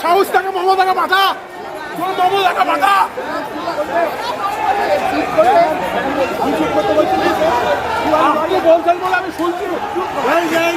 সাহস থাকে মোমো দেখা বলছেন বলে আমি শুনছি এই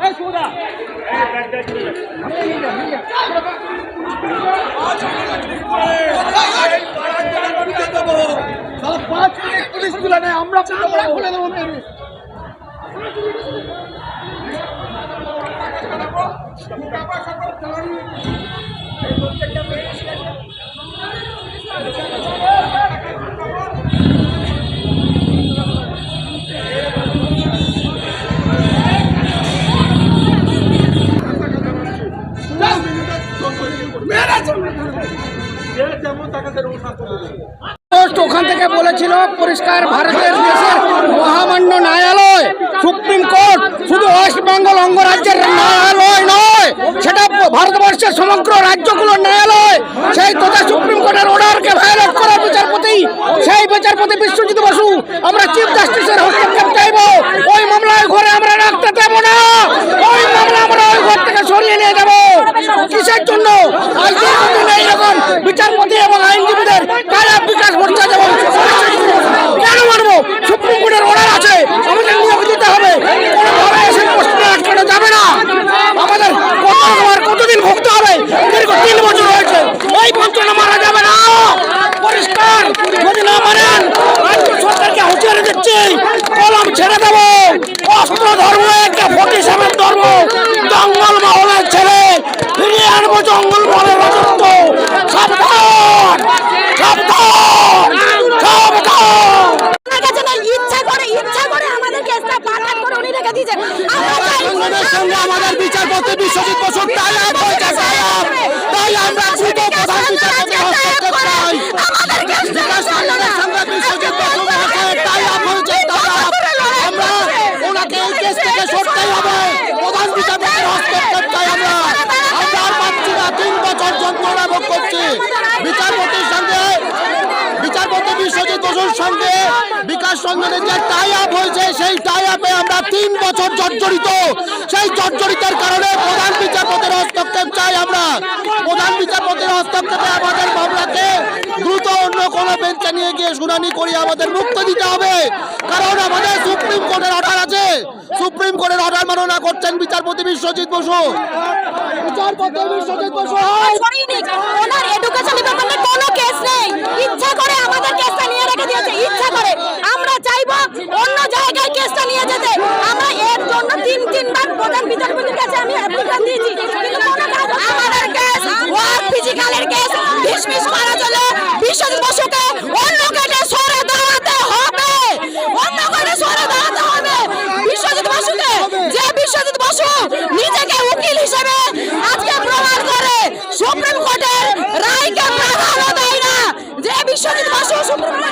আমার ভাইকে করবে তোমরা ছুরি মেরে ওখান থেকে বলেছিল, পরিষ্কার ভারতের দেশের মহামান্য ন্যায়ালয়, সুপ্রিম কোর্ট শুধু ওয়েস্ট বেঙ্গল অঙ্গরাজ্যের ন্যায়ালয় নয়, সেটা ভারতবর্ষের সমগ্র রাজ্যগুলোর ন্যায়ালয়, সেই তথা সুপ্রিম কোর্টের অর্ডারকে ভায়োলেট করা বিচারপতি, সেই বিচারপতি বিশ্বজিৎ বসু। আমরা চিফ বিচারপতি এবং আইনজীবীদের কারা বিকাশ ভট্টাচার্য এবং কেন মানবো সুপ্রিম কোর্টের অর্ডার আছে আমাদের নিয়োগ দিতে হবে কোনোভাবে এসে পোস্টে আটকানো যাবে না আমাদের কত আর কতদিন ভুগতে হবে দীর্ঘ তিন বছর হয়েছে এই বঞ্চনা মারা যাবে না পরিষ্কার যদি না মানেন রাজ্য সরকারকে হুঁশিয়ারি দিচ্ছি কলম ছেড়ে দেবো অস্ত্র ধর্ম একটা ফটি সামের ধর্ম জঙ্গল মহলের ছেলে আনব জঙ্গল বলে রাজত্ব। সাবধান সাবধান সাবধান। ইচ্ছা করে ইচ্ছা করে আমাদের কেসটা পাঠান করে উনি রেখে দিয়েছেন। আমাদের বিচার বিশ্বজিৎ বসুর তাই আপ হয়েছে তাই আপ। তাই আমরা দ্রুত প্রধান বিচারপতি হস্তক্ষেপ চাই আমাদের কেসটা বিকাশ রঞ্জনের সঙ্গে বিশ্বজিৎ বসু আছে তাই আপ হয়েছে তাই আপ। আমরা ওনাকে এই কেস থেকে সরতেই হবে প্রধান বিচারপতির হস্তক্ষেপ চাই আমরা আমরা আর পাচ্ছি না তিন বছর যন্ত্রণা ভোগ করছি বিচারপতির সঙ্গে বিচারপতি বিশ্বজিৎ বসুর সঙ্গে রঞ্জনের যে টাই আপ হয়েছে সেই টাই আপে আমরা তিন বছর জর্জরিত সেই জর্জরিতের কারণে প্রধান বিচারপতির হস্তক্ষেপ চাই আমরা প্রধান বিচারপতির হস্তক্ষেপে আমাদের মামলাকে দ্রুত অন্য কোনো বেঞ্চে নিয়ে গিয়ে শুনানি করিয়ে আমাদের মুক্ত দিতে হবে কারণ আমাদের সুপ্রিম কোর্টের অর্ডার আছে সুপ্রিম কোর্টের অর্ডার মাননা করছেন বিচারপতি বিশ্বজিৎ বসু বিচারপতি বিশ্বজিৎ বসু কেসটা নিয়ে যেতে। আমরা এর জন্য তিন, তিনবার প্রধান বিচারপতির কাছে আমি অ্যাপ্লিকেশন দিয়েছি। আমাদের কেস ফিজিক্যালের কেস যে বসু নিজেকে সুপ্রিম কোর্টের রায়কে প্রাধান্য দেয় না। যে বিশ্বজিৎ বসু সুপ্রিম